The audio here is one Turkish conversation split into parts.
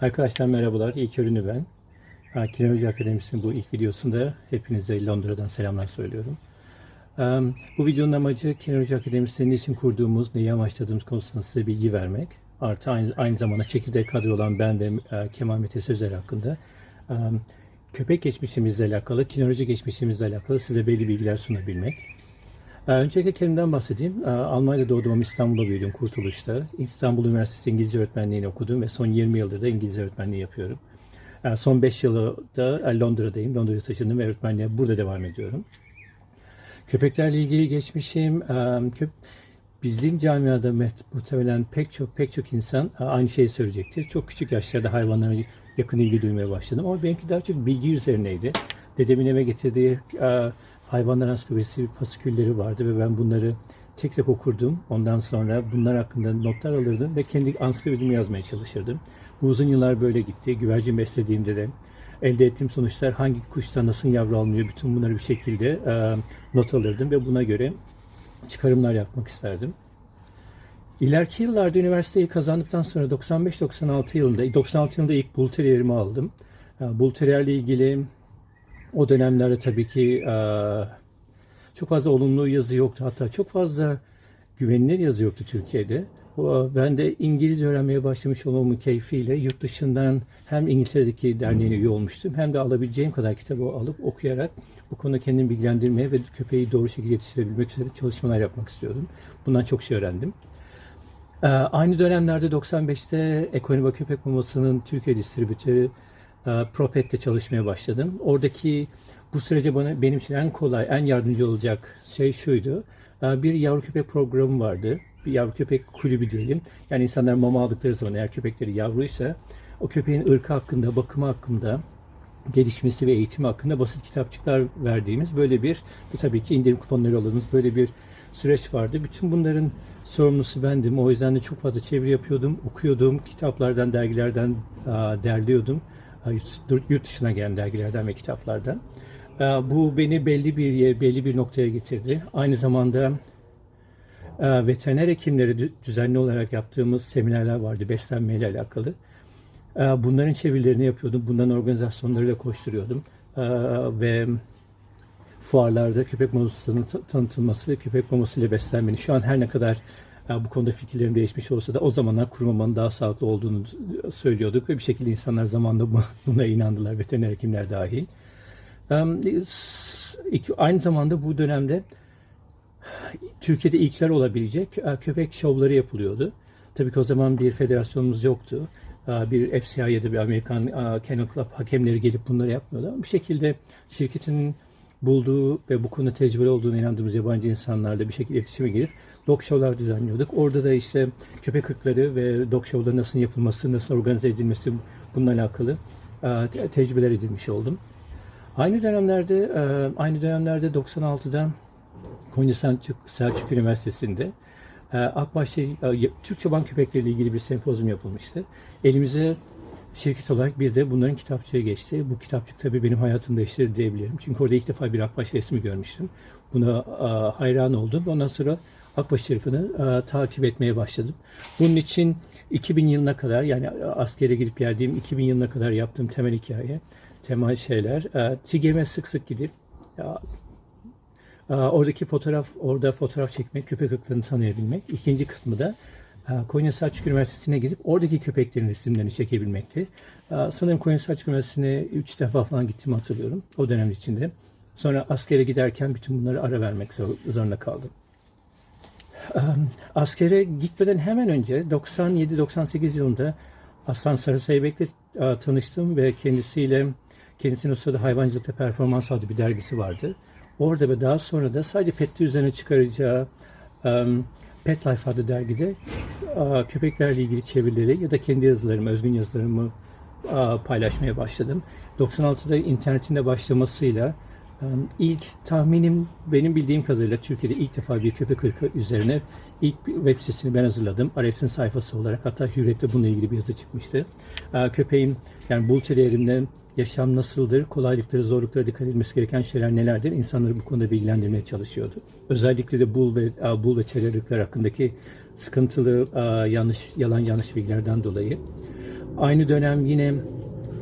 Arkadaşlar merhabalar. İlk ürünü ben. Kinoloji Akademisi'nin bu ilk videosunda hepinize Londra'dan selamlar söylüyorum. Bu videonun amacı Kinoloji Akademisi'nin için kurduğumuz, neyi amaçladığımız konusunda size bilgi vermek. Artı aynı, aynı zamanda çekirdek kadro olan ben ve Kemal Mete Sözer hakkında köpek geçmişimizle alakalı, kinoloji geçmişimizle alakalı size belli bilgiler sunabilmek. Ee, Öncelikle kendimden bahsedeyim. Ee, Almanya'da doğdum İstanbul'da büyüdüm Kurtuluş'ta. İstanbul Üniversitesi İngilizce öğretmenliğini okudum ve son 20 yıldır da İngilizce öğretmenliği yapıyorum. Ee, Son 5 yılı da e, Londra'dayım. Londra'ya taşındım ve öğretmenliğe burada devam ediyorum. Köpeklerle ilgili geçmişim, e, bizim camiada muhtemelen pek çok pek çok insan e, aynı şeyi söyleyecektir. Çok küçük yaşlarda hayvanlara yakın ilgi duymaya başladım ama benimki daha çok bilgi üzerineydi. Dedemin eve getirdiği hayvanlar ansiklopedisi fasikülleri vardı ve ben bunları tek tek okurdum. Ondan sonra bunlar hakkında notlar alırdım ve kendi ansiklopedimi yazmaya çalışırdım. Bu uzun yıllar böyle gitti. Güvercin beslediğimde de elde ettiğim sonuçlar hangi kuşta nasıl yavru alınıyor bütün bunları bir şekilde e, not alırdım ve buna göre çıkarımlar yapmak isterdim. İleriki yıllarda üniversiteyi kazandıktan sonra 95-96 yılında, 96 yılında ilk Bull aldım. E, Bull ilgili o dönemlerde tabii ki çok fazla olumlu yazı yoktu. Hatta çok fazla güvenilir yazı yoktu Türkiye'de. Ben de İngilizce öğrenmeye başlamış olmamın keyfiyle yurt dışından hem İngiltere'deki derneğine üye olmuştum hem de alabileceğim kadar kitabı alıp okuyarak bu konuda kendimi bilgilendirmeye ve köpeği doğru şekilde yetiştirebilmek üzere çalışmalar yapmak istiyordum. Bundan çok şey öğrendim. Aynı dönemlerde 95'te Ekoniba Köpek Maması'nın Türkiye distribütörü Propet'te çalışmaya başladım. Oradaki bu sürece bana benim için en kolay, en yardımcı olacak şey şuydu. E, Bir yavru köpek programı vardı. Bir yavru köpek kulübü diyelim. Yani insanlar mama aldıkları zaman eğer köpekleri yavruysa o köpeğin ırkı hakkında, bakımı hakkında, gelişmesi ve eğitimi hakkında basit kitapçıklar verdiğimiz böyle bir, bu tabii ki indirim kuponları aldığımız böyle bir süreç vardı. Bütün bunların sorumlusu bendim. O yüzden de çok fazla çeviri yapıyordum, okuyordum, kitaplardan, dergilerden aa, derliyordum. Yurt dışına gelen dergilerden ve kitaplardan. Aa, Bu beni belli bir yer, belli bir noktaya getirdi. Aynı zamanda e, veteriner hekimleri dü- düzenli olarak yaptığımız seminerler vardı beslenmeyle alakalı. E, Bunların çevirilerini yapıyordum. Bunların organizasyonlarıyla koşturuyordum. E, Ve fuarlarda köpek mamasının ta- tanıtılması, köpek mamasıyla beslenmenin şu an her ne kadar e, bu konuda fikirlerim değişmiş olsa da o zamanlar kurmamanın daha sağlıklı olduğunu söylüyorduk ve bir şekilde insanlar zamanla bu- buna inandılar, veteriner hekimler dahil. Aynı zamanda bu dönemde Türkiye'de ilkler olabilecek e, köpek şovları yapılıyordu. Tabii ki o zaman bir federasyonumuz yoktu. E, Bir FCI ya da bir Amerikan e, Kennel Club hakemleri gelip bunları yapmıyordu. Ama bir şekilde şirketin bulduğu ve bu konuda tecrübeli olduğunu inandığımız yabancı insanlarla bir şekilde iletişime girip dog show'lar düzenliyorduk. Orada da işte köpek ırkları ve dog show'ların nasıl yapılması, nasıl organize edilmesi bununla alakalı e, te- tecrübeler edinmiş oldum. Aynı dönemlerde, e, aynı dönemlerde 96'da Konya Selçuk, Selçuk Üniversitesi'nde e, Akbaş'ta e, Türk çoban köpekleriyle ilgili bir sempozyum yapılmıştı. Elimize şirket olarak bir de bunların kitapçıya geçti. Bu kitapçık tabii benim hayatımı değiştirdi diyebilirim. Çünkü orada ilk defa bir Akbaş resmi görmüştüm. Buna hayran oldum. Ondan sonra Akbaş ırkını e, takip etmeye başladım. Bunun için 2000 yılına kadar yani askere gidip geldiğim 2000 yılına kadar yaptığım temel hikaye, temel şeyler. E, TİGEM'e sık sık gidip ya, Aa, Oradaki fotoğraf, orada fotoğraf çekmek, köpek ırklarını tanıyabilmek. İkinci kısmı da aa, Konya Selçuk Üniversitesi'ne gidip oradaki köpeklerin resimlerini çekebilmekti. Aa, Sanırım Konya Selçuk Üniversitesi'ne üç defa falan gittiğimi hatırlıyorum o dönem içinde. Sonra askere giderken bütün bunları ara vermek zor- zorunda kaldım. Am, Askere gitmeden hemen önce 97-98 yılında Aslan Sarısaybek'le e, tanıştım ve kendisiyle kendisinin o sırada hayvancılıkta performans adlı bir dergisi vardı. Orada ve daha sonra da sadece petli üzerine çıkaracağı em, Pet Life adlı dergide e, köpeklerle ilgili çevirileri ya da kendi yazılarımı, özgün yazılarımı e, paylaşmaya başladım. 96'da internetinde başlamasıyla ilk tahminim benim bildiğim kadarıyla Türkiye'de ilk defa bir köpek ırkı üzerine ilk web sitesini ben hazırladım. RS'in sayfası olarak hatta Hürriyet'te bununla ilgili bir yazı çıkmıştı. E, Köpeğim yani Bull Terrier'imle yaşam nasıldır, kolaylıkları, zorlukları dikkat edilmesi gereken şeyler nelerdir? İnsanları bu konuda bilgilendirmeye çalışıyordu. Özellikle de Bull ve, e, Bull ve Terrier ırklar hakkındaki sıkıntılı, e, yanlış, yalan yanlış bilgilerden dolayı. Aynı dönem yine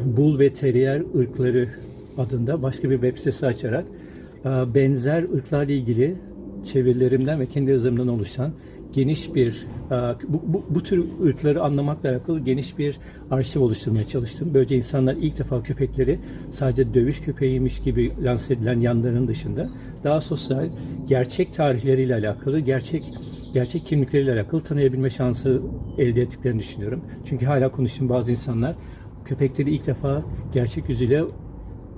Bull ve Terrier ırkları adında başka bir web sitesi açarak e, benzer ırklarla ilgili çevirilerimden ve kendi yazımdan oluşan geniş bir e, bu, bu, bu tür ırkları anlamakla alakalı geniş bir arşiv oluşturmaya çalıştım. Böylece insanlar ilk defa köpekleri sadece dövüş köpeğiymiş gibi lanse edilen yanlarının dışında daha sosyal, gerçek tarihleriyle alakalı, gerçek gerçek kimlikleriyle alakalı tanıyabilme şansı elde ettiklerini düşünüyorum. Çünkü hala konuştuğum bazı insanlar köpekleri ilk defa gerçek yüzüyle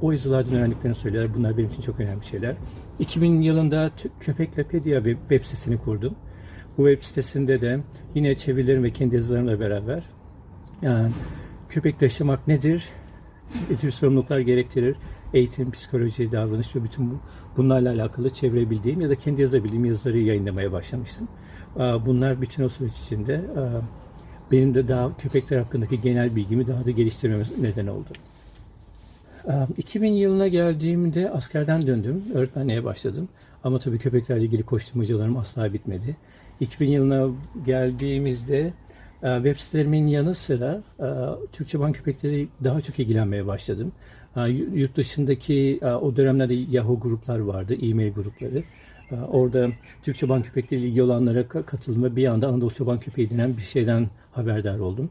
o yazılardan öğrendiklerini söylüyorlar. Bunlar benim için çok önemli şeyler. 2000 yılında Köpeklepedia web, sitesini kurdum. Bu web sitesinde de yine çevirilerim ve kendi yazılarımla beraber yani köpekle yaşamak nedir? Ne tür sorumluluklar gerektirir? Eğitim, psikoloji, davranış ve bütün bu- bunlarla alakalı çevirebildiğim ya da kendi yazabildiğim yazıları yayınlamaya başlamıştım. Aa, Bunlar bütün o süreç içinde aa, benim de daha köpekler hakkındaki genel bilgimi daha da geliştirmeme neden oldu. Aa, 2000 yılına geldiğimde askerden döndüm. Öğretmenliğe başladım. Ama tabii köpeklerle ilgili koşturmacalarım asla bitmedi. 2000 yılına geldiğimizde e, web sitelerimin yanı sıra e, Türkçe ban köpekleri daha çok ilgilenmeye başladım. E, Yurt dışındaki o dönemlerde Yahoo gruplar vardı, e-mail grupları. Orada Türkçe ban köpekleriyle ilgili olanlara ka- katıldım ve bir anda Anadolu Çoban Köpeği denen bir şeyden haberdar oldum.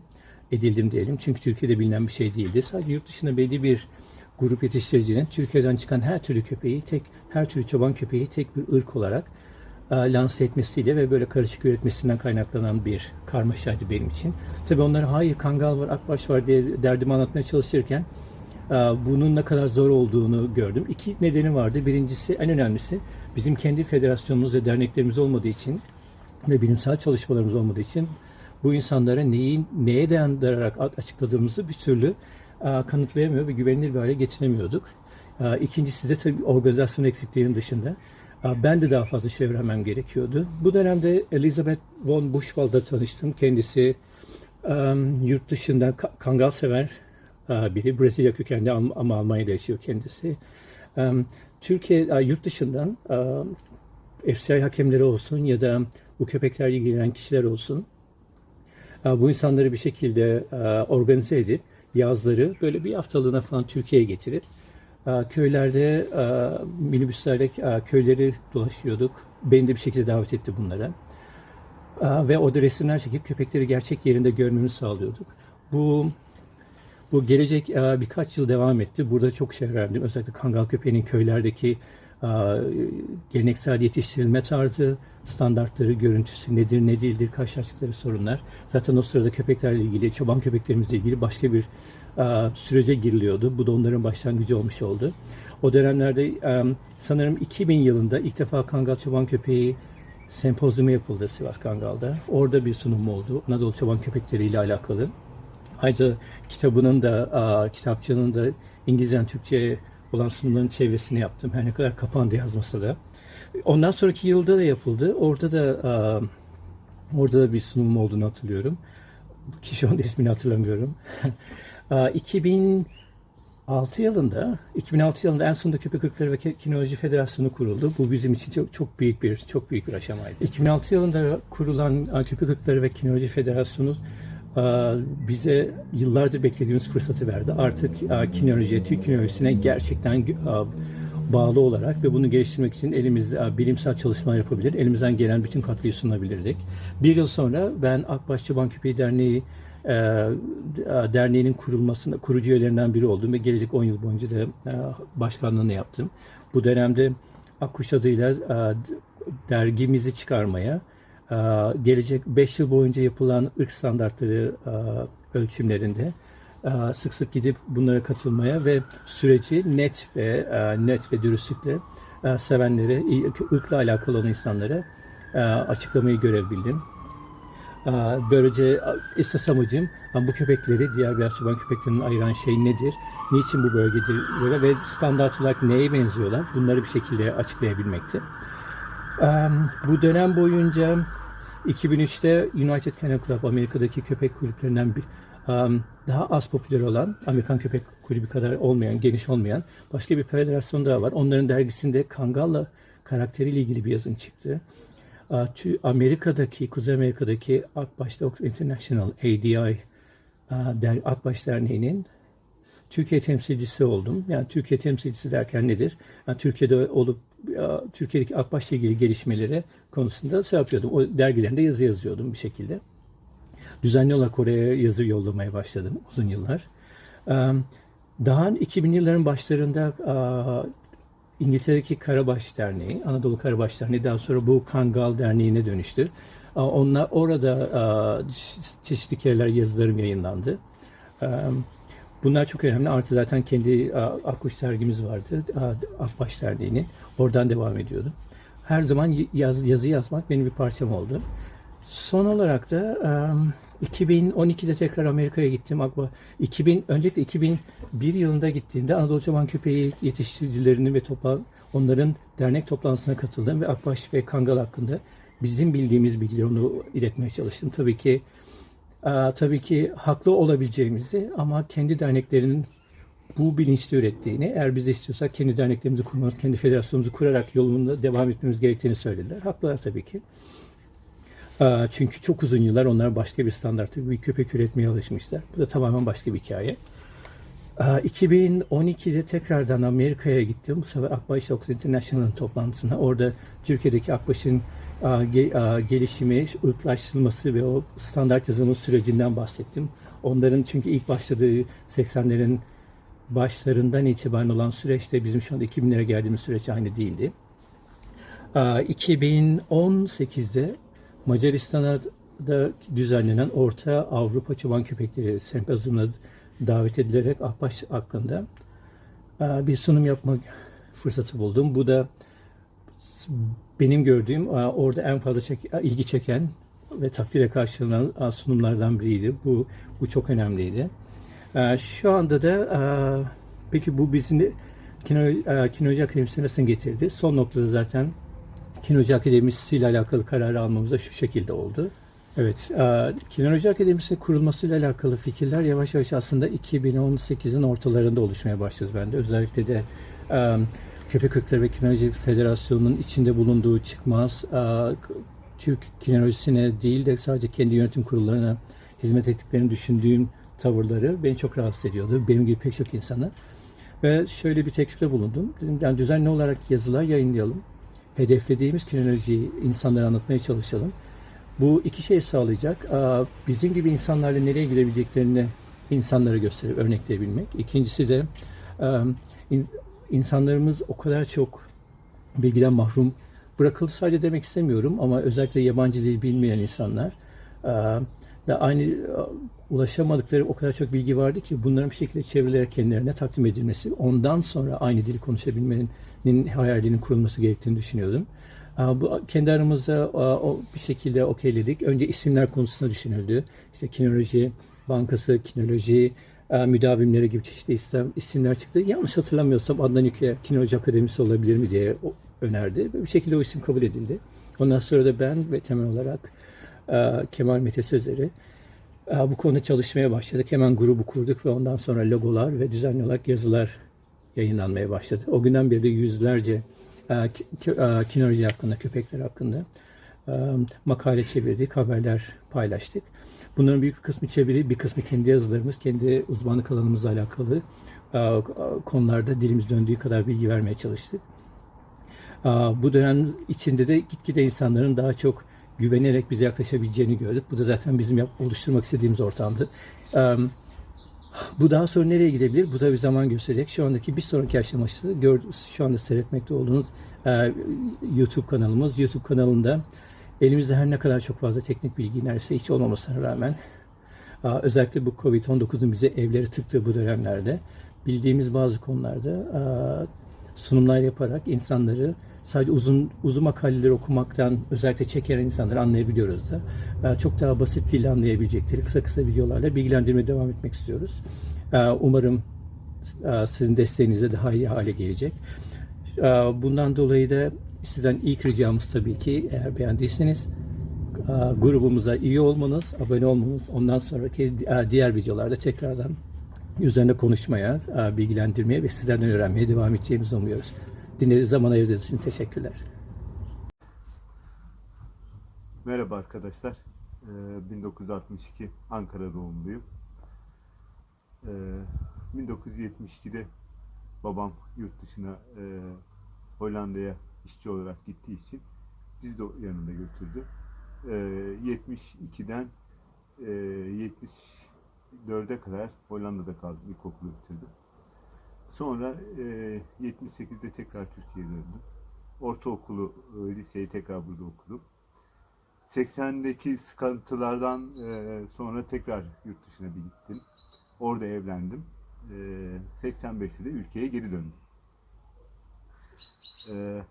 Edildim diyelim. Çünkü Türkiye'de bilinen bir şey değildi. Sadece yurt dışında belli bir grup yetiştiricinin Türkiye'den çıkan her türlü köpeği, tek her türlü çoban köpeği tek bir ırk olarak e, lanse etmesiyle ve böyle karışık üretmesinden kaynaklanan bir karmaşaydı benim için. Tabii onlara hayır kangal var, akbaş var diye derdimi anlatmaya çalışırken e, bunun ne kadar zor olduğunu gördüm. İki nedeni vardı. Birincisi en önemlisi bizim kendi federasyonumuz ve derneklerimiz olmadığı için ve bilimsel çalışmalarımız olmadığı için bu insanlara neyi neye dayandırarak a- açıkladığımızı bir türlü e, kanıtlayamıyor ve güvenilir bir hale getirelemiyorduk. E, ikincisi de tabii organizasyon eksikliğinin dışında e, ben de daha fazla şey öğrenmem gerekiyordu. Bu dönemde Elizabeth von Buchwald'la tanıştım. Kendisi yurt dışından kangal sever biri. Brezilya kökenli ama Almanya'da yaşıyor kendisi. Türkiye yurt dışından FCI hakemleri olsun ya da bu köpeklerle ilgilenen kişiler olsun bu insanları bir şekilde organize edip yazları böyle bir haftalığına falan Türkiye'ye getirip köylerde e, minibüslerle e, köyleri dolaşıyorduk. Beni de bir şekilde davet etti bunlara. Ve orada resimler çekip köpekleri gerçek yerinde görmemizi sağlıyorduk. Bu bu gelecek birkaç yıl devam etti. Burada çok şey öğrendim. Özellikle kangal köpeğinin köylerdeki geleneksel yetiştirilme tarzı, standartları, görüntüsü nedir, ne değildir, karşılaştıkları sorunlar. Zaten o sırada köpeklerle ilgili, çoban köpeklerimizle ilgili başka bir sürece giriliyordu. Bu da onların başlangıcı olmuş oldu. O dönemlerde sanırım 2000 yılında ilk defa kangal çoban köpeği sempozyumu yapıldı Sivas Kangal'da. Orada bir sunum oldu. Anadolu çoban köpekleriyle alakalı. Ayrıca kitabının da, kitapçının da İngilizceden Türkçe'ye olan sunumların çevresini yaptım. Her ne kadar kapandı yazmasa da. Ondan sonraki yılda da yapıldı. Orada da orada da bir sunum olduğunu hatırlıyorum. Kişi onun ismini hatırlamıyorum. Aa, 2006 yılında 2006 yılında en sonunda Köpek Irkları ve Kinoloji Federasyonu kuruldu. Bu bizim için çok, çok büyük bir çok büyük bir aşamaydı. 2006 yılında kurulan Köpek Irkları ve Kinoloji Federasyonu bize yıllardır beklediğimiz fırsatı verdi. Artık aa, kinolojiye, Türk kinolojisine gerçekten aa, bağlı olarak ve bunu geliştirmek için elimizde bilimsel çalışmalar yapabilir, elimizden gelen bütün katkıyı sunabilirdik. Bir yıl sonra ben Akbaş Çoban Köpeği Derneği e, derneğinin kurulmasında kurucu üyelerinden biri oldum ve gelecek 10 yıl boyunca da e, başkanlığını yaptım. Bu dönemde Akkuş adıyla e, dergimizi çıkarmaya, e, gelecek 5 yıl boyunca yapılan ırk standartları e, ölçümlerinde e, sık sık gidip bunlara katılmaya ve süreci net ve e, net ve dürüstlükle sevenlere, ırkla alakalı olan insanlara açıklamayı görev bildim. Ee, Böylece esas amacım bu köpekleri diğer beyaz çoban köpeklerinden ayıran şey nedir? Niçin bu bölgedir? Ve standart olarak neye benziyorlar? Bunları bir şekilde açıklayabilmekti. Bu dönem boyunca 2003'te United Kennel Club Amerika'daki köpek kulüplerinden bir daha az popüler olan Amerikan Köpek Kulübü kadar olmayan, geniş olmayan başka bir federasyon daha var. Onların dergisinde Kangal'la karakteriyle ilgili bir yazın çıktı. Amerika'daki, Kuzey Amerika'daki Akbaş Dogs International, ADI Akbaş Derneği'nin Türkiye temsilcisi oldum. Yani Türkiye temsilcisi derken nedir? Yani Türkiye'de olup Türkiye'deki Akbaş'la ilgili gelişmeleri konusunda şey yapıyordum. O dergilerinde yazı yazıyordum bir şekilde. Düzenli olarak oraya yazı yollamaya başladım uzun yıllar. Daha 2000 yılların başlarında İngiltere'deki Karabaş Derneği, Anadolu Karabaş Derneği daha sonra bu Kangal Derneği'ne dönüştü. Onlar orada çeşitli kereler yazılarım yayınlandı. Bunlar çok önemli. Artı zaten kendi Akkuş dergimiz vardı. Akbaş Derneği'nin. Oradan devam ediyordum. Her zaman yaz, yazı yazmak benim bir parçam oldu. Son olarak da em, 2012'de tekrar Amerika'ya gittim. Akba 2000 öncelikle 2001 yılında gittiğimde Anadolu Çoban Köpeği yetiştiricilerinin ve toplan onların dernek toplantısına katıldım ve Akbaş ve Kangal hakkında bizim bildiğimiz bilgileri onu iletmeye çalıştım. Tabii ki tabii ki haklı olabileceğimizi ama kendi derneklerinin bu bilinçli ürettiğini, eğer biz de istiyorsak kendi derneklerimizi kurmamız, kendi federasyonumuzu kurarak yolunda devam etmemiz gerektiğini söylediler. Haklılar tabii ki. Aa, Çünkü çok uzun yıllar onlar başka bir standartta bir köpek üretmeye alışmışlar. Bu da tamamen başka bir hikaye. Aa, 2012'de tekrardan Amerika'ya gittim. Bu sefer Akbaş Dogs International'ın toplantısına. Orada Türkiye'deki Akbaş'ın gelişimi, ırklaştırılması ve o standart yazılımı sürecinden bahsettim. Onların çünkü ilk başladığı 80'lerin başlarından itibaren olan süreçte bizim şu anda 2000'lere geldiğimiz süreç aynı değildi. Aa, 2018'de Macaristan'a da düzenlenen Orta Avrupa Çoban Köpekleri Sempozyumuna davet edilerek Akbaş hakkında bir sunum yapma fırsatı buldum. Bu da benim gördüğüm aa, orada en fazla çek- ilgi çeken ve takdire karşılanan aa, sunumlardan biriydi. Bu bu çok önemliydi. Şu anda da peki bu bizim Kino, Kinoji Akademisi'ne nasıl getirdi? Son noktada zaten Kinoji Akademisi ile alakalı kararı almamız da şu şekilde oldu. Evet, Kinoloji Akademisi'nin kurulmasıyla alakalı fikirler yavaş yavaş aslında 2018'in ortalarında oluşmaya başladı bende. Özellikle de Köpek Irkları ve Kinoloji Federasyonu'nun içinde bulunduğu çıkmaz, aa, Türk kinolojisine değil de sadece kendi yönetim kurullarına hizmet ettiklerini düşündüğüm tavırları beni çok rahatsız ediyordu. Benim gibi pek çok insanı. Ve şöyle bir teklifte bulundum. Dedim yani düzenli olarak yazılar yayınlayalım. Hedeflediğimiz kinolojiyi insanlara anlatmaya çalışalım. Bu iki şey sağlayacak. Aa, Bizim gibi insanlarla nereye gidebileceklerini insanlara gösterip örnekleyebilmek. İkincisi de in- insanlarımız o kadar çok bilgiden mahrum bırakıldı sadece demek istemiyorum ama özellikle yabancı dil bilmeyen insanlar ve aynı ulaşamadıkları o kadar çok bilgi vardı ki bunların bir şekilde çevrilerek kendilerine takdim edilmesi, ondan sonra aynı dili konuşabilmenin hayalinin kurulması gerektiğini düşünüyordum. Bu kendi aramızda o bir şekilde okeyledik. Önce isimler konusunda düşünüldü. İşte kinoloji bankası, kinoloji, e, müdavimleri gibi çeşitli isim, isimler çıktı. Yanlış hatırlamıyorsam Adnan Yüke Kinoloji Akademisi olabilir mi diye önerdi. Ve bir şekilde o isim kabul edildi. Ondan sonra da ben ve temel olarak e, Kemal Mete Sözer'i e, bu konuda çalışmaya başladık. Hemen grubu kurduk ve ondan sonra logolar ve düzenli olarak yazılar yayınlanmaya başladı. O günden beri de yüzlerce e, ki- ki- kinoloji hakkında, köpekler hakkında makale çevirdik, haberler paylaştık. Bunların büyük bir kısmı çeviri, bir kısmı kendi yazılarımız, kendi uzmanlık alanımızla alakalı konularda dilimiz döndüğü kadar bilgi vermeye çalıştık. Bu dönem içinde de gitgide insanların daha çok güvenerek bize yaklaşabileceğini gördük. Bu da zaten bizim yap- oluşturmak istediğimiz ortamdı. Bu daha sonra nereye gidebilir? Bu da bir zaman gösterecek. Şu andaki bir sonraki aşaması şu anda seyretmekte olduğunuz YouTube kanalımız. YouTube kanalında elimizde her ne kadar çok fazla teknik bilgi neredeyse hiç olmamasına rağmen Özellikle bu Covid-19'un bize evleri tıktığı bu dönemlerde bildiğimiz bazı konularda sunumlar yaparak insanları sadece uzun uzun makaleleri okumaktan özellikle çeken insanları anlayabiliyoruz da çok daha basit dille anlayabilecekleri kısa kısa videolarla bilgilendirmeye devam etmek istiyoruz. Umarım sizin desteğinizle daha iyi hale gelecek. Bundan dolayı da sizden ilk ricamız tabii ki eğer beğendiyseniz grubumuza üye olmanız, abone olmanız, ondan sonraki diğer videolarda tekrardan üzerine konuşmaya, bilgilendirmeye ve sizlerden öğrenmeye devam edeceğimizi umuyoruz. Dinlediğiniz zaman ayırdığınız için teşekkürler. Merhaba arkadaşlar. Ee, 1962 Ankara doğumluyum. Ee, 1972'de babam yurt dışına Hollanda'ya işçi olarak gittiği için biz de yanında götürdü. Ee, 72'den e, 74'e kadar Hollanda'da kaldım, ilkokulu bitirdim. Sonra e, 78'de tekrar Türkiye'ye döndüm. Ortaokulu, e, liseyi tekrar burada okudum. 80'deki sıkıntılardan e, sonra tekrar yurt dışına bir gittim. Orada evlendim. E, 85'te de ülkeye geri döndüm. E,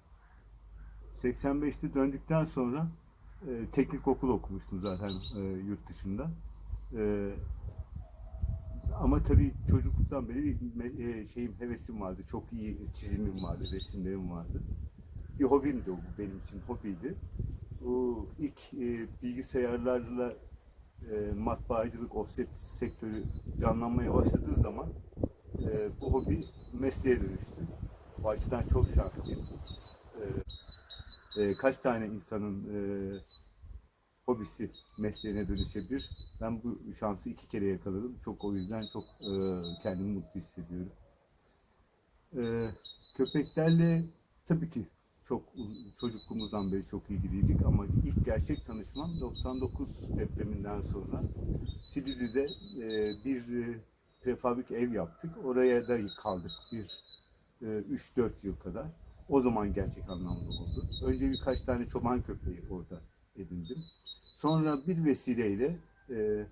85'te döndükten sonra e, teknik okul okumuştum zaten e, yurt dışında. E, ama tabii çocukluktan beri bir e, şeyim hevesim vardı. Çok iyi çizimim vardı, resimlerim vardı. Bir hobimdi o benim için hobiydi. O ilk e, bilgisayarlarla e, matbaacılık, offset sektörü canlanmaya başladığı zaman e, bu hobi mesleğe dönüştü. Bu açıdan çok şanslıyım. E, e, kaç tane insanın e, hobisi mesleğine dönüşebilir? Ben bu şansı iki kere yakaladım. Çok o yüzden çok e, kendimi mutlu hissediyorum. E, köpeklerle tabii ki çok uz- çocukluğumuzdan beri çok ilgiliydik ama ilk gerçek tanışmam 99 depreminden sonra Silivri'de e, bir e, prefabrik ev yaptık. Oraya da kaldık bir e, 3-4 yıl kadar. O zaman gerçek anlamda oldu. Önce birkaç tane çoban köpeği orada edindim. Sonra bir vesileyle e,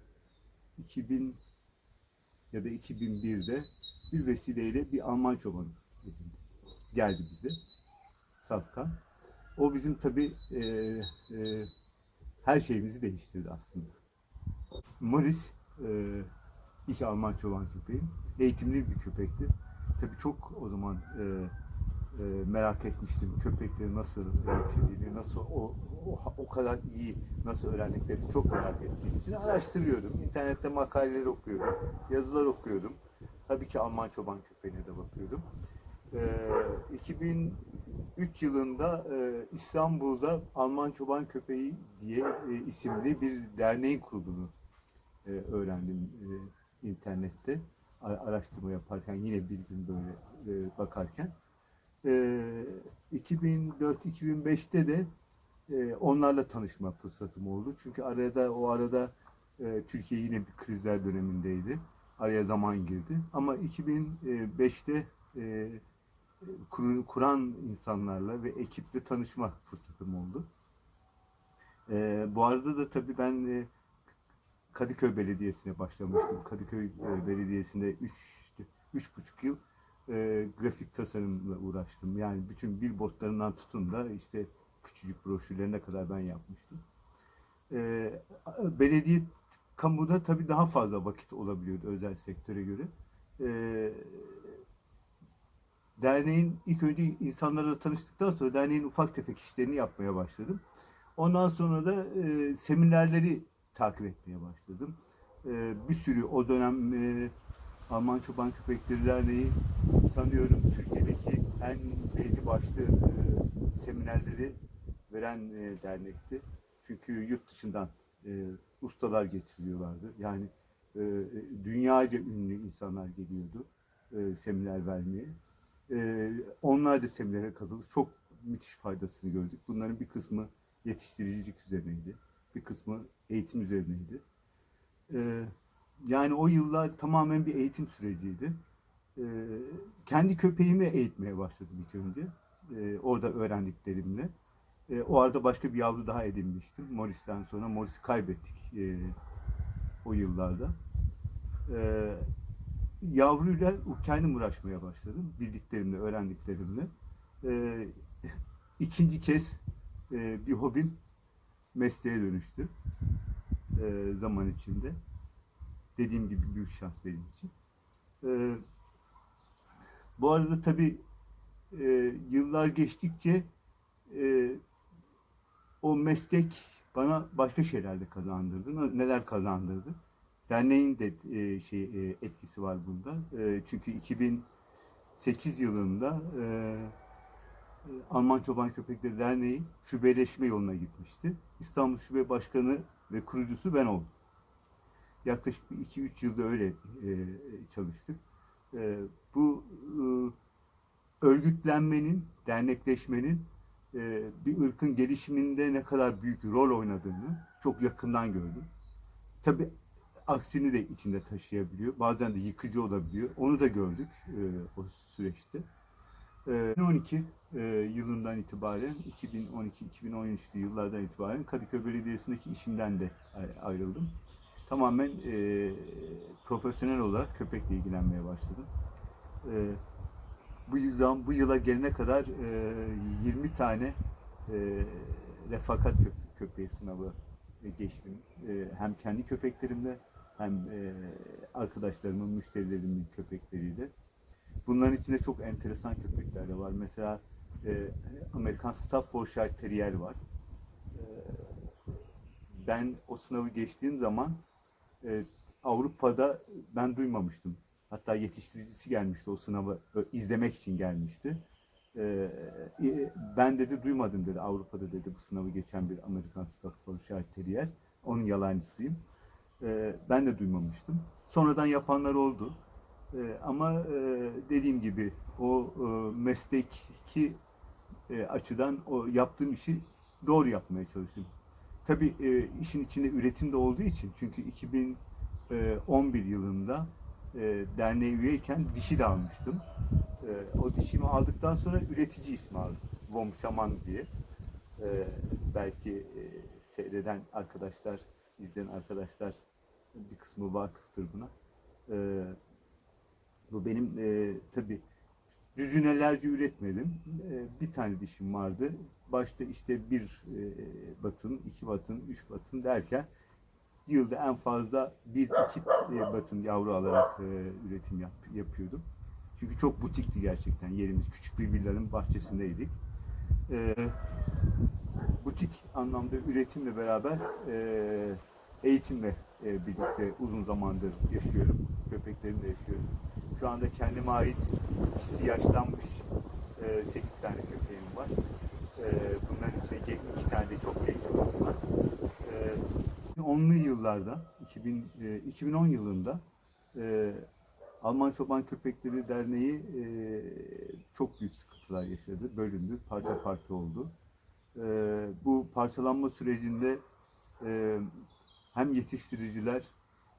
2000 ya da 2001'de bir vesileyle bir Alman çobanı edindim. Geldi bize. Safkan. O bizim tabii e, e, her şeyimizi değiştirdi aslında. Morris e, ilk Alman çoban köpeğim. Eğitimli bir köpekti. Tabii çok o zaman e, e, merak etmiştim köpekleri nasıl eğitildiğini, nasıl o, o, o kadar iyi nasıl öğrendiklerini çok merak ettiğim için araştırıyordum. İnternette makaleler okuyordum, yazılar okuyordum. Tabii ki Alman çoban köpeğine de bakıyordum. E, 2003 yılında e, İstanbul'da Alman Çoban Köpeği diye e, isimli bir derneğin kurulduğunu e, öğrendim e, internette araştırma yaparken yine bir gün böyle e, bakarken. E, 2004-2005'te de e, onlarla tanışma fırsatım oldu. Çünkü arada o arada e, Türkiye yine bir krizler dönemindeydi. Araya zaman girdi. Ama 2005'te e, kur- kuran insanlarla ve ekiple tanışma fırsatım oldu. E, bu arada da tabii ben e, Kadıköy Belediyesi'ne başlamıştım. Kadıköy e, Belediyesi'nde 3 üç buçuk yıl e, grafik tasarımla uğraştım. Yani bütün billboardlarından tutun da işte küçücük broşürlerine kadar ben yapmıştım. E, belediye kamuda tabii daha fazla vakit olabiliyordu özel sektöre göre. E, derneğin ilk önce insanlarla tanıştıktan sonra derneğin ufak tefek işlerini yapmaya başladım. Ondan sonra da e, seminerleri takip etmeye başladım. E, bir sürü o dönem e, Alman Çoban Köpekleri Derneği sanıyorum Türkiye'deki en belli başlı e, seminerleri veren e, dernekti. Çünkü yurt dışından e, ustalar getiriliyorlardı. Yani e, dünyaca ünlü insanlar geliyordu e, seminer vermeye. E, onlar da seminere katıldı. Çok müthiş faydasını gördük. Bunların bir kısmı yetiştiricilik üzerineydi. Bir kısmı eğitim üzerineydi. E, yani o yıllar tamamen bir eğitim süreciydi. E, kendi köpeğimi eğitmeye başladım ilk önce. E, orada öğrendiklerimle. E, o arada başka bir yavru daha edinmiştim. Morris'ten sonra Morris'i kaybettik e, o yıllarda. E, yavruyla kendim uğraşmaya başladım. Bildiklerimle, öğrendiklerimle. E, ikinci kez e, bir hobim mesleğe dönüştü. E, zaman içinde. Dediğim gibi büyük şans benim için. E, bu arada tabii e, yıllar geçtikçe e, o meslek bana başka şeyler de kazandırdı. Neler kazandırdı? Derneğin de e, şey e, etkisi var bunda. E, çünkü 2008 yılında e, Alman Çoban Köpekleri Derneği şubeleşme yoluna gitmişti. İstanbul Şube Başkanı ve kurucusu ben oldum. Yaklaşık 2-3 yılda öyle e, çalıştık. E, bu e, örgütlenmenin, dernekleşmenin e, bir ırkın gelişiminde ne kadar büyük rol oynadığını çok yakından gördüm. Tabii aksini de içinde taşıyabiliyor. Bazen de yıkıcı olabiliyor. Onu da gördük e, o süreçte. E, 2012 e, yılından itibaren 2012-2013'lü yıllardan itibaren Kadıköy Belediyesi'ndeki işimden de ay- ayrıldım. Tamamen e, profesyonel olarak köpekle ilgilenmeye başladım. E, bu yüzden bu yıla gelene kadar e, 20 tane e, refakat köp- köpeği sınavı geçtim. E, hem kendi köpeklerimle hem e, arkadaşlarımın, müşterilerimin köpekleriyle. Bunların içinde çok enteresan köpekler de var. Mesela e, Amerikan Staffordshire Terrier var. E, ben o sınavı geçtiğim zaman e, Avrupa'da ben duymamıştım. Hatta yetiştiricisi gelmişti o sınavı ö, izlemek için gelmişti. E, e, ben dedi duymadım dedi Avrupa'da dedi bu sınavı geçen bir Amerikan Staffordshire Terrier. Onun yalancısıyım. E, ben de duymamıştım. Sonradan yapanlar oldu. E, ama e, dediğim gibi o e, mesleki e, açıdan o yaptığım işi doğru yapmaya çalıştım. Tabii e, işin içinde üretim de olduğu için çünkü 2011 yılında e, derneğe üyeyken dişi de almıştım. E, o dişimi aldıktan sonra üretici ismi aldım. Vom Şaman diye. E, belki e, seyreden arkadaşlar, izleyen arkadaşlar bir kısmı vakıftır buna. E, bu benim e, tabii düzinelerce üretmedim. E, bir tane dişim vardı. Başta işte bir e, batın, iki batın, üç batın derken yılda en fazla bir iki e, batın yavru alarak e, üretim yap, yapıyordum. Çünkü çok butikti gerçekten yerimiz. Küçük bir villanın bahçesindeydik. E, butik anlamda üretimle beraber eğitimle birlikte uzun zamandır yaşıyorum. Köpeklerimle yaşıyorum. Şu anda kendime ait ikisi yaşlanmış e, 8 tane köpeğim var. E, bunların içinde ge- iki tane de çok genç olan var. E, 10'lu yıllarda, 2000, e, 2010 yılında e, Alman Çoban Köpekleri Derneği e, çok büyük sıkıntılar yaşadı. Bölündü, parça parça oldu. E, bu parçalanma sürecinde e, hem yetiştiriciler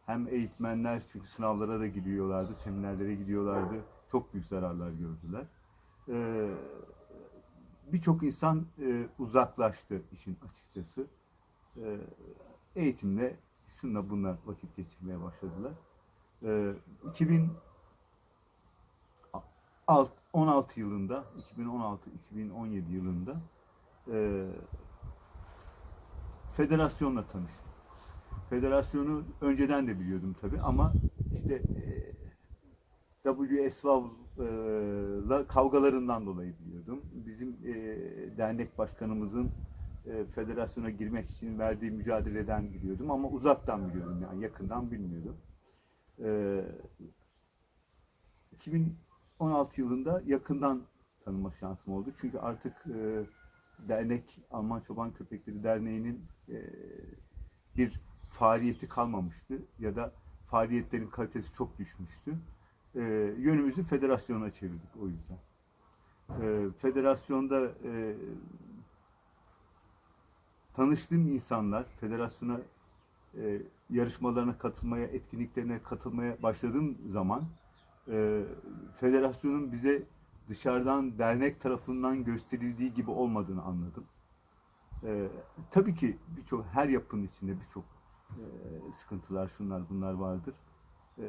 hem eğitmenler çünkü sınavlara da gidiyorlardı, seminerlere gidiyorlardı. Çok büyük zararlar gördüler. E, Birçok insan e, uzaklaştı işin açıkçası. E, eğitimle şunla bunla vakit geçirmeye başladılar. E, 2016 yılında, 2016-2017 yılında e, federasyonla tanıştım. Federasyonu önceden de biliyordum tabi ama işte e, WSVAV'la kavgalarından dolayı biliyordum. Bizim e, dernek başkanımızın e, federasyona girmek için verdiği mücadeleden biliyordum ama uzaktan biliyordum yani yakından bilmiyordum. E, 2016 yılında yakından tanıma şansım oldu. Çünkü artık e, dernek Alman Çoban Köpekleri Derneği'nin e, bir faaliyeti kalmamıştı ya da faaliyetlerin kalitesi çok düşmüştü. E, yönümüzü federasyona çevirdik o yüzden. E, federasyonda e, tanıştığım insanlar, federasyona e, yarışmalarına katılmaya, etkinliklerine katılmaya başladığım zaman e, federasyonun bize dışarıdan dernek tarafından gösterildiği gibi olmadığını anladım. E, tabii ki birçok her yapının içinde birçok sıkıntılar, şunlar bunlar vardır. E,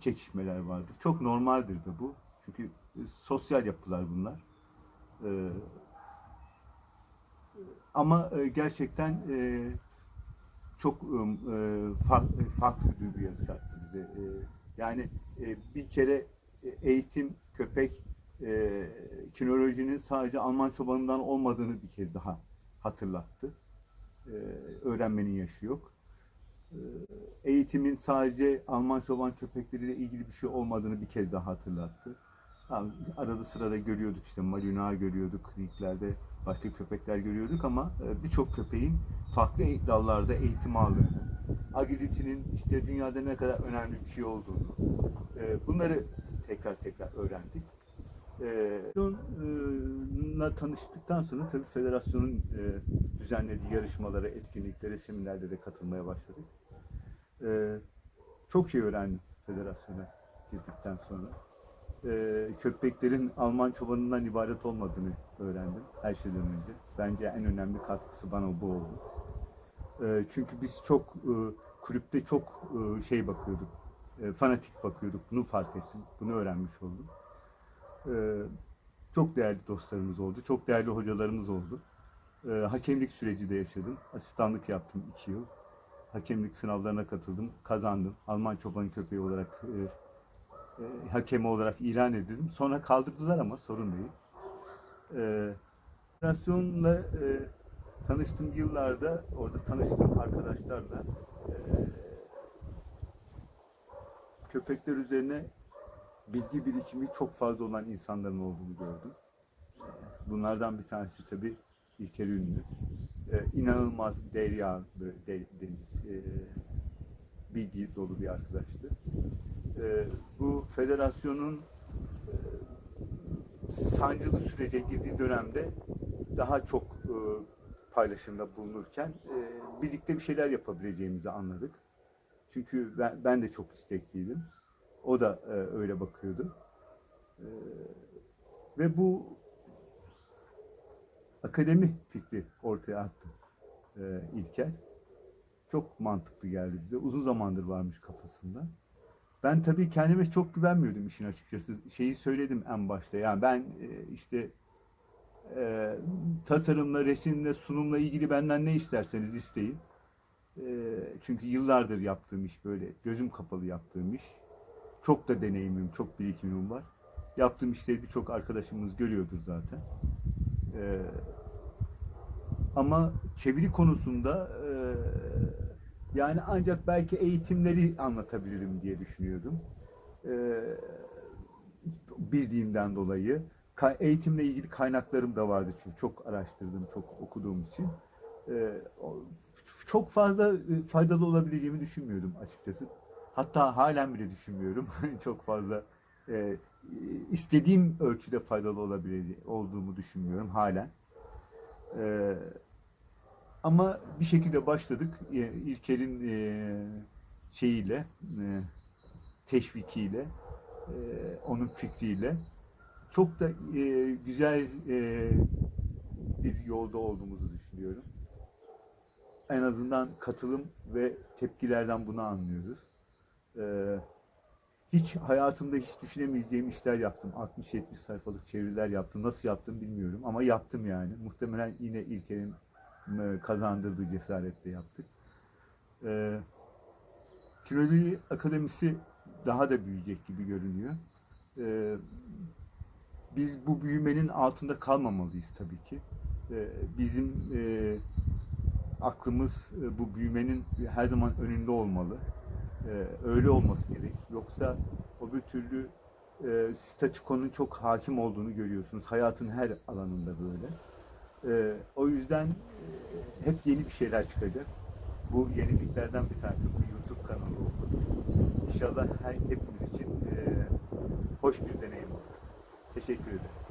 çekişmeler vardır. Çok normaldir de bu. Çünkü e, sosyal yapılar bunlar. E, ama e, gerçekten e, çok farklı, bir duygu yaşattı bize. Yani bir kere eğitim, köpek, kinolojinin sadece Alman çobanından olmadığını bir kez daha hatırlattı. Öğrenmenin yaşı yok. E, eğitimin sadece Alman çoban köpekleriyle ilgili bir şey olmadığını bir kez daha hatırlattı. Ha, arada sırada görüyorduk işte Malinois görüyorduk kliniklerde başka köpekler görüyorduk ama e, birçok köpeğin farklı dallarda eğitim aldığını, agilitinin işte dünyada ne kadar önemli bir şey olduğunu, e, bunları tekrar tekrar öğrendik. Federasyonla tanıştıktan sonra tabii federasyonun e, düzenlediği yarışmalara, etkinliklere, seminerlere katılmaya başladık. E, çok şey öğrendim federasyona girdikten sonra. E, köpeklerin Alman çobanından ibaret olmadığını öğrendim her şeyden önce. Bence en önemli katkısı bana bu oldu. E, çünkü biz çok e, kulüpte çok e, şey bakıyorduk, e, fanatik bakıyorduk. Bunu fark ettim, bunu öğrenmiş oldum. E, çok değerli dostlarımız oldu, çok değerli hocalarımız oldu. E, hakemlik süreci de yaşadım. Asistanlık yaptım iki yıl. Hakemlik sınavlarına katıldım, kazandım. Alman çoban köpeği olarak e, e, hakemi olarak ilan edildim. Sonra kaldırdılar ama sorun değil. E, federasyonla e, tanıştığım yıllarda orada tanıştığım arkadaşlarla e, köpekler üzerine bilgi birikimi çok fazla olan insanların olduğunu gördüm. E, Bunlardan bir tanesi tabii İlker Ünlü. E, inanılmaz derya de- deniz, e, bilgi dolu bir arkadaştı. E, bu federasyonun e, sancılı sürece girdiği dönemde daha çok e, paylaşımda bulunurken e, birlikte bir şeyler yapabileceğimizi anladık. Çünkü ben, ben de çok istekliydim. O da e, öyle bakıyordu. E, ve bu akademi fikri ortaya attı e, İlker. Çok mantıklı geldi bize. Uzun zamandır varmış kafasında. Ben tabii kendime çok güvenmiyordum işin açıkçası. Şeyi söyledim en başta. Yani ben e, işte e, tasarımla, resimle, sunumla ilgili benden ne isterseniz isteyin. E, çünkü yıllardır yaptığım iş böyle. Gözüm kapalı yaptığım iş. Çok da deneyimim, çok birikimim var. Yaptığım işleri birçok arkadaşımız görüyordur zaten. E, ama çeviri konusunda e, yani ancak belki eğitimleri anlatabilirim diye düşünüyordum. E, bildiğimden dolayı. Ka- eğitimle ilgili kaynaklarım da vardı çünkü çok araştırdım, çok okuduğum için. E, çok fazla e, faydalı olabileceğimi düşünmüyordum açıkçası. Hatta halen bile düşünmüyorum. çok fazla e, istediğim ölçüde faydalı olabileceği olduğumu düşünmüyorum halen. E, ama bir şekilde başladık. E, İlker'in e, şeyiyle, e, teşvikiyle, e, onun fikriyle çok da e, güzel e, bir yolda olduğumuzu düşünüyorum. En azından katılım ve tepkilerden bunu anlıyoruz. E, hiç hayatımda hiç düşünemeyeceğim işler yaptım. 60-70 sayfalık çeviriler yaptım. Nasıl yaptım bilmiyorum ama yaptım yani. Muhtemelen yine İlker'in e, kazandırdığı cesaretle yaptık. E, Kiloli Akademisi daha da büyüyecek gibi görünüyor. E, biz bu büyümenin altında kalmamalıyız tabii ki. E, bizim e, aklımız e, bu büyümenin her zaman önünde olmalı. E, öyle olması gerek. Yoksa o bir türlü e, statükonun çok hakim olduğunu görüyorsunuz. Hayatın her alanında böyle. E, o yüzden e, hep yeni bir şeyler çıkacak. Bu yeniliklerden bir tanesi bu YouTube kanalı oldu. İnşallah her, hepimiz için hoş bir deneyim olur. Teşekkür ederim.